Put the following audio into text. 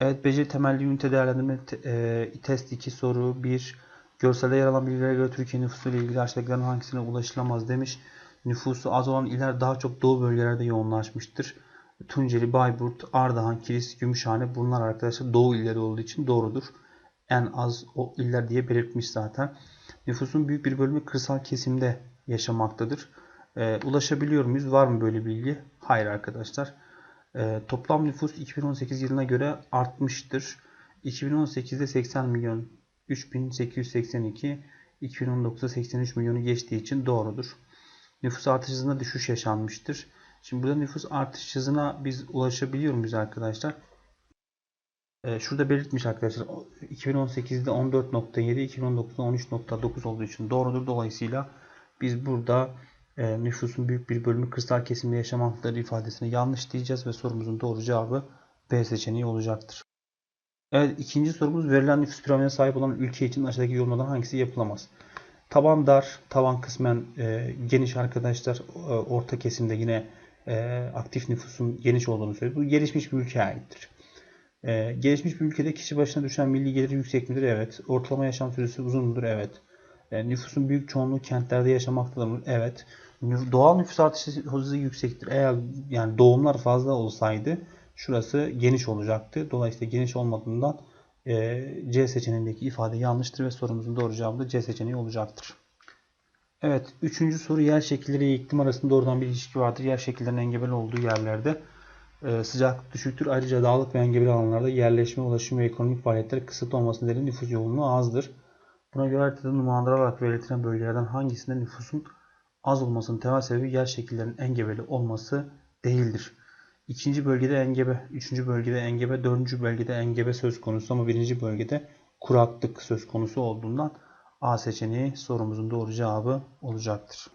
Evet, beceri temelli ünite değerlendirme e, test 2 soru 1. Görselde yer alan bilgilere göre Türkiye nüfusu ile ilgili aşağıdakilerin hangisine ulaşılamaz demiş. Nüfusu az olan iller daha çok doğu bölgelerde yoğunlaşmıştır. Tunceli, Bayburt, Ardahan, Kilis, Gümüşhane bunlar arkadaşlar doğu illeri olduğu için doğrudur. En az o iller diye belirtmiş zaten. Nüfusun büyük bir bölümü kırsal kesimde yaşamaktadır. E, ulaşabiliyor muyuz? Var mı böyle bilgi? Hayır arkadaşlar. E, toplam nüfus 2018 yılına göre artmıştır. 2018'de 80 milyon 3882, 2019'da 83 milyonu geçtiği için doğrudur. Nüfus artış hızında düşüş yaşanmıştır. Şimdi burada nüfus artış hızına biz ulaşabiliyor muyuz arkadaşlar? Ee, şurada belirtmiş arkadaşlar 2018'de 14.7, 2019'da 13.9 olduğu için doğrudur. Dolayısıyla biz burada e, nüfusun büyük bir bölümü kırsal kesimde yaşamaktadır ifadesine yanlış diyeceğiz ve sorumuzun doğru cevabı B seçeneği olacaktır. Evet ikinci sorumuz verilen nüfus piramidine sahip olan ülke için aşağıdaki yorumlardan hangisi yapılamaz? Taban dar, tavan kısmen e, geniş arkadaşlar e, orta kesimde yine e, aktif nüfusun geniş olduğunu söylüyor. Bu gelişmiş bir ülkeye aittir. E, gelişmiş bir ülkede kişi başına düşen milli geliri yüksek midir? Evet. Ortalama yaşam süresi uzun mudur? Evet. E, nüfusun büyük çoğunluğu kentlerde yaşamaktadır? Evet. Doğal nüfus artışı hızı yüksektir. Eğer yani doğumlar fazla olsaydı şurası geniş olacaktı. Dolayısıyla geniş olmadığından e, C seçeneğindeki ifade yanlıştır ve sorumuzun doğru cevabı da C seçeneği olacaktır. Evet, üçüncü soru yer şekilleri ile iklim arasında doğrudan bir ilişki vardır. Yer şekillerinin engebeli olduğu yerlerde e, sıcaklık düşüktür. Ayrıca dağlık ve engebeli alanlarda yerleşme, ulaşım ve ekonomik faaliyetler kısıtlı olması nedeniyle nüfus yoğunluğu azdır. Buna göre haritada numaralandırılarak belirtilen bölgelerden hangisinde nüfusun az olmasının temel sebebi yer şekillerinin engebeli olması değildir. İkinci bölgede engebe, üçüncü bölgede engebe, dördüncü bölgede engebe söz konusu ama birinci bölgede kuraklık söz konusu olduğundan A seçeneği sorumuzun doğru cevabı olacaktır.